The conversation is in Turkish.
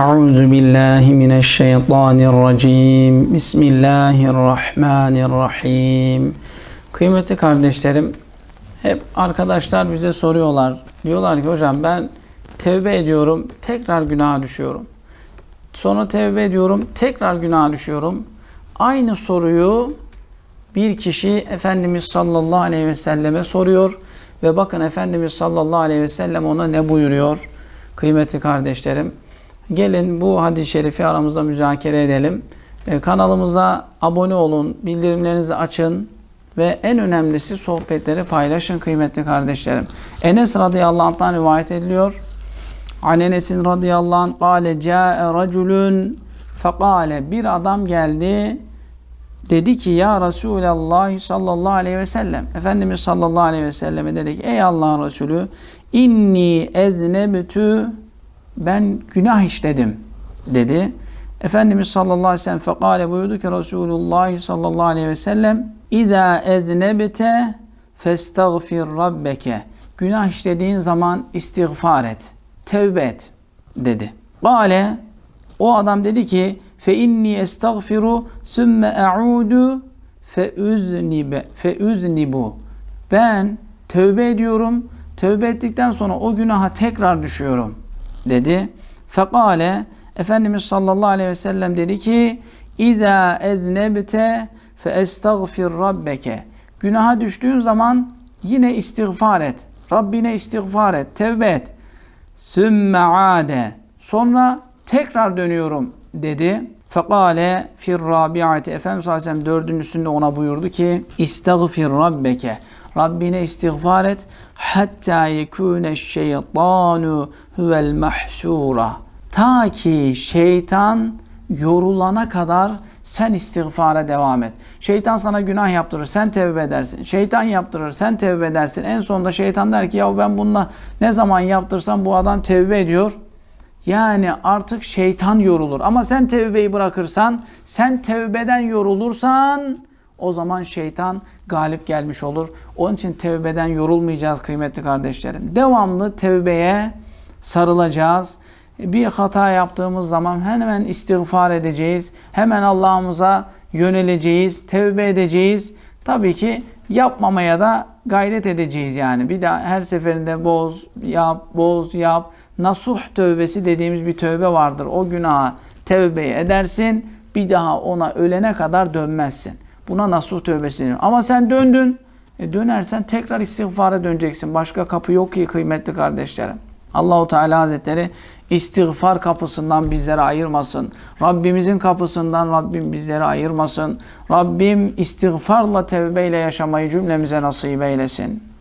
أعوذ بالله من الشيطان الرجيم بسم الله الرحمن الرحيم Kıymetli kardeşlerim, hep arkadaşlar bize soruyorlar. Diyorlar ki hocam ben tevbe ediyorum, tekrar günaha düşüyorum. Sonra tevbe ediyorum, tekrar günaha düşüyorum. Aynı soruyu bir kişi Efendimiz sallallahu aleyhi ve selleme soruyor. Ve bakın Efendimiz sallallahu aleyhi ve sellem ona ne buyuruyor? Kıymetli kardeşlerim, gelin bu hadis-i şerifi aramızda müzakere edelim. Ee, kanalımıza abone olun, bildirimlerinizi açın ve en önemlisi sohbetleri paylaşın kıymetli kardeşlerim. Enes radıyallahu anh'tan rivayet ediliyor. An Enes'in radıyallahu anh kâle câe raculun fekâle bir adam geldi dedi ki ya Resulallah sallallahu aleyhi ve sellem Efendimiz sallallahu aleyhi ve selleme dedi ki ey Allah'ın Resulü inni eznebtü ben günah işledim dedi. Efendimiz sallallahu aleyhi ve sellem fekale buyurdu ki Resulullah sallallahu aleyhi ve sellem İza eznebte festagfir rabbeke günah işlediğin zaman istiğfar et, tevbe et dedi. Gale o adam dedi ki fe inni estagfiru sümme e'udu fe üznibe fe üznibu ben tövbe ediyorum. Tövbe ettikten sonra o günaha tekrar düşüyorum dedi. Fekale Efendimiz sallallahu aleyhi ve sellem dedi ki İza eznebte fe estagfir rabbeke Günaha düştüğün zaman yine istiğfar et. Rabbine istiğfar et, tevbe et. Sümme ade. Sonra tekrar dönüyorum dedi. Fekale fir rabiati. Efendimiz sallallahu aleyhi ve sellem dördüncüsünde ona buyurdu ki İstagfir rabbeke. Rabbine istiğfar et. Hatta yekûne şeytanu huvel mahsura. Ta ki şeytan yorulana kadar sen istiğfara devam et. Şeytan sana günah yaptırır, sen tevbe edersin. Şeytan yaptırır, sen tevbe edersin. En sonunda şeytan der ki ya ben bununla ne zaman yaptırsam bu adam tevbe ediyor. Yani artık şeytan yorulur. Ama sen tevbeyi bırakırsan, sen tevbeden yorulursan o zaman şeytan galip gelmiş olur. Onun için tevbeden yorulmayacağız kıymetli kardeşlerim. Devamlı tevbeye sarılacağız. Bir hata yaptığımız zaman hemen istiğfar edeceğiz. Hemen Allah'ımıza yöneleceğiz, tevbe edeceğiz. Tabii ki yapmamaya da gayret edeceğiz yani. Bir daha her seferinde boz, yap, boz, yap. Nasuh tövbesi dediğimiz bir tövbe vardır. O günaha tevbe edersin. Bir daha ona ölene kadar dönmezsin. Buna nasuh tövbesi denir. Ama sen döndün. E dönersen tekrar istiğfara döneceksin. Başka kapı yok ki kıymetli kardeşlerim. Allahu Teala Hazretleri istiğfar kapısından bizleri ayırmasın. Rabbimizin kapısından Rabbim bizleri ayırmasın. Rabbim istiğfarla tevbeyle yaşamayı cümlemize nasip eylesin.